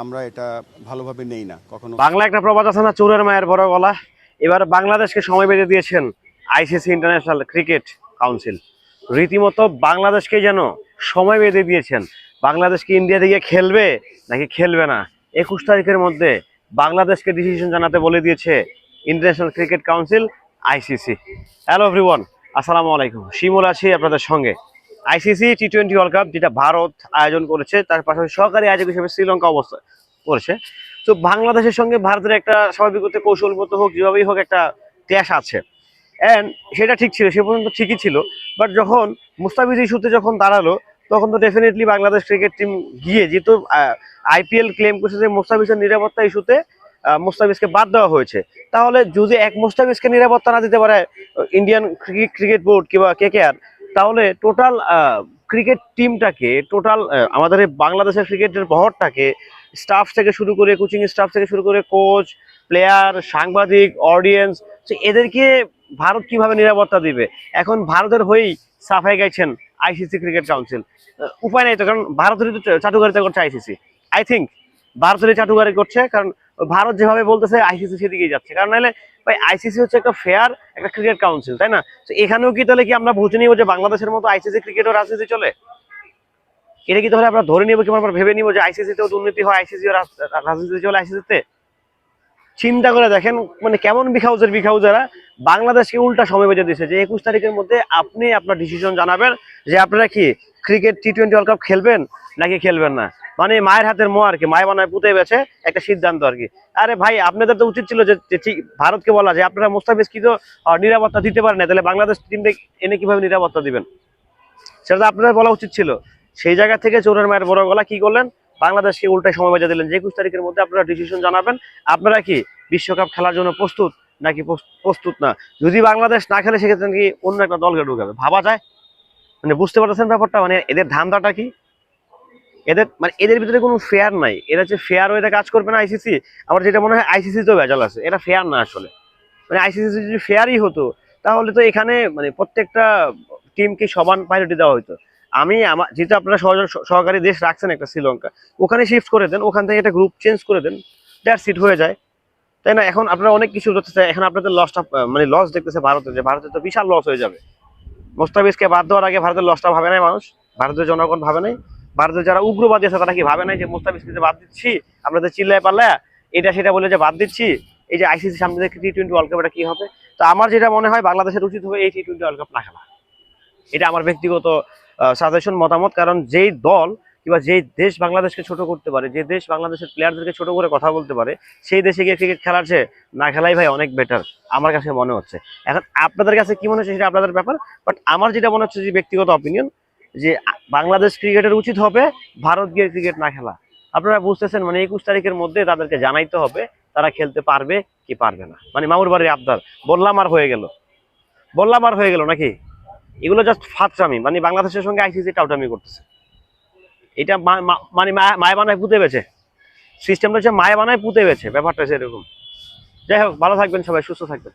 আমরা এটা ভালোভাবে নেই না, কখনো। বাংলা একটা প্রবাদ আছে না, চোরের মায়ের বড় গলা। এবার বাংলাদেশকে সময় বেঁধে দিয়েছেন আইসিসি ইন্টারন্যাশনাল ক্রিকেট কাউন্সিল। রীতিমতো বাংলাদেশকে যেন সময় বেঁধে দিয়েছেন। বাংলাদেশকে ইন্ডিয়া থেকে খেলবে, নাকি খেলবে না? একুশ তারিখের মধ্যে বাংলাদেশকে ডিসিশন জানাতে বলে দিয়েছে International Cricket Council ICC. Hello everyone আসসালামু আলাইকুম। শিমুল আছি আপনাদের সঙ্গে। ICC T twenty World Cup যেটা ভারত আয়োজন করেছে, তার পাশাপাশি সহকারী আয়োজক হিসেবে শ্রীলঙ্কা অবস্থা করেছে। তো বাংলাদেশের সঙ্গে ভারতের একটা স্বাভাবিক হতে কৌশলগত হোক, যেভাবেই হোক একটা ক্ল্যাশ আছে। অ্যান্ড সেটা ঠিক ছিল, সে পর্যন্ত ঠিকই ছিল। বাট যখন মুস্তাফিজ ইস্যুতে যখন দাঁড়াল, তখন তো ডেফিনেটলি বাংলাদেশ ক্রিকেট টিম গিয়ে যেহেতু আইপিএল ক্লেম করছে যে মুস্তাফিজের নিরাপত্তা ইস্যুতে মুস্তাফিজকে বাদ দেওয়া হয়েছে। তাহলে যদি এক মুস্তাফিজকে নিরাপত্তা না দিতে পারে ইন্ডিয়ান ক্রিকেট বোর্ড কিংবা কে কে আর তাহলে টোটাল ক্রিকেট টিমটাকে টোটাল আমাদের বাংলাদেশের ক্রিকেটের বহরটাকে স্টাফ থেকে শুরু করে কোচিং স্টাফ থেকে শুরু করে কোচ প্লেয়ার সাংবাদিক অডিয়েন্স এদেরকে ভারত কীভাবে নিরাপত্তা দিবে? এখন ভারতের হয়েই সাফাই গাইছেন আইসিসি ক্রিকেট কাউন্সিল উপায় নেই তো, কারণ ভারতেরই তো চাটুকারিতা করছে আইসিসি আই থিঙ্ক ভারতেরই চাটুকারি করছে, কারণ ভারত যেভাবে বলতেছে আইসিসি সেদিকেই যাচ্ছে। কারণ নাহলে ভাই আইসিসি হচ্ছে একটা ফেয়ার একটা ক্রিকেট কাউন্সিল তাই না? তো এখানেও কি তাহলে কি আমরা বুঝে নিব যে বাংলাদেশের মতো আইসিসি ক্রিকেটও রাজনীতি চলে? এটা কি তাহলে আমরা ধরে নিব কিংবা আমরা ভেবে নিব যে আইসিসি তেও দুর্নীতি হয় আইসিসি রাজনীতি চলে আইসিসিতে চিন্তা করে দেখেন মানে কেমন বিখাউজের বিখাউজারা, বাংলাদেশকে উল্টা সময় বেঁধে দিয়েছে যে একুশ তারিখের মধ্যে আপনি আপনার ডিসিশন জানাবেন যে আপনারা কি cricket T twenty World Cup খেলবেন নাকি খেলবেন না? মানে মায়ের হাতের মোয়া আর কি, মায় বানায় পুঁতে বেছে একটা সিদ্ধান্ত আর কি। আরে ভাই, আপনাদের তো উচিত ছিল যে ঠিক ভারতকে বলা, যে আপনারা মুস্তাফিজ তো নিরাপত্তা দিতে পারেন না, তাহলে বাংলাদেশ টিমকে এনে কীভাবে নিরাপত্তা দিবেন? সেটা তো আপনাদের বলা উচিত ছিল। সেই জায়গা থেকে চোরের মায়ের বড় গলা কি করলেন? বাংলাদেশকে উল্টায় সময় বাজা দিলেন। যে একুশ তারিখের মধ্যে আপনারা ডিসিশন জানাবেন। আপনারা কি বিশ্বকাপ খেলার জন্য প্রস্তুত, নাকি প্রস- প্রস্তুত না? যদি বাংলাদেশ না খেলে, সেক্ষেত্রে কি অন্য একটা দলকে ঢুকাবে। ভাবা যায়? মানে বুঝতে পারতেছেন ব্যাপারটা? মানে এদের ধান্দাটা কি? এদের মানে এদের ভিতরে কোনো ফেয়ার নাই। এরা যে ফেয়ার ওয়েতে কাজ করবে না আইসিসি আমার যেটা মনে হয় আইসিসি তো ভেজাল আছে। এটা ফেয়ার না আসলে। মানে আইসিসি যদি ফেয়ারই হতো, তাহলে তো এখানে মানে প্রত্যেকটা টিমকে সমান প্রায়োরিটি দেওয়া হতো আমি আমার যেহেতু আপনারা সহকারী দেশ রাখছেন একটা শ্রীলঙ্কা, ওখানে শিফট করে দেন, ওখান থেকে একটা গ্রুপ চেঞ্জ করে দেন দ্যাট সিট হয়ে যায়। তাই না? এখন আপনারা অনেক কিছু করতেছে এখন আপনাদের লসটা মানে লস দেখতেছে ভারতের যে ভারতের তো বিশাল লস হয়ে যাবে। মোস্তাফিজকে বাদ দেওয়ার আগে ভারতের লসটা ভাবে নাই মানুষ ভারতের জনগণ ভাবে নাই। ভারতের যারা উগ্রবাদী আছে, তারা কি ভাবে নাই যে মোস্তাফিজকে বাদ দিচ্ছি? আপনাদের চিল্লায় পাল্লা এটা সেটা বলে যে বাদ দিচ্ছি? এই যে আইসিসি সামনে থেকে টি টোয়েন্টি ওয়ার্ল্ড কাপ এটা কি হবে? তো আমার যেটা মনে হয়, বাংলাদেশের উচিত হবে এই টি টোয়েন্টি ওয়ার্ল্ড কাপ না খেলা। এটা আমার ব্যক্তিগত সাজেশন মতামত, কারণ যেই দল কিংবা যেই দেশ বাংলাদেশকে ছোট করতে পারে, যে দেশ বাংলাদেশের প্লেয়ারদেরকে ছোট করে কথা বলতে পারে, সেই দেশে গিয়ে ক্রিকেট খেলার চেয়ে না খেলাই ভাই অনেক বেটার আমার কাছে মনে হচ্ছে। এখন আপনাদের কাছে কি মনে হচ্ছে সেটা আপনাদের ব্যাপার বাট আমার যেটা মনে হচ্ছে যে ব্যক্তিগত অপিনিয়ন যে বাংলাদেশ ক্রিকেটের উচিত হবে ভারত গিয়ে ক্রিকেট না খেলা। আপনারা বুঝতেছেন মানে একুশ তারিখের মধ্যে তাদেরকে জানাইতে হবে, তারা খেলতে পারবে কি পারবে না। মানে মামুর বাড়ির আবদার, বললাম আর হয়ে গেল। বললাম আর হয়ে গেল নাকি? এগুলো জাস্ট ফাতরামি মানে বাংলাদেশের সঙ্গে আইসিসি টাউটামি করতেছে। এটা মানে মায় বানায় পুঁতে বেছে। সিস্টেমটা হচ্ছে মায় বানায় পুঁতে বেছে, ব্যাপারটা এরকম যাই হোক, ভালো থাকবেন সবাই, সুস্থ থাকবেন।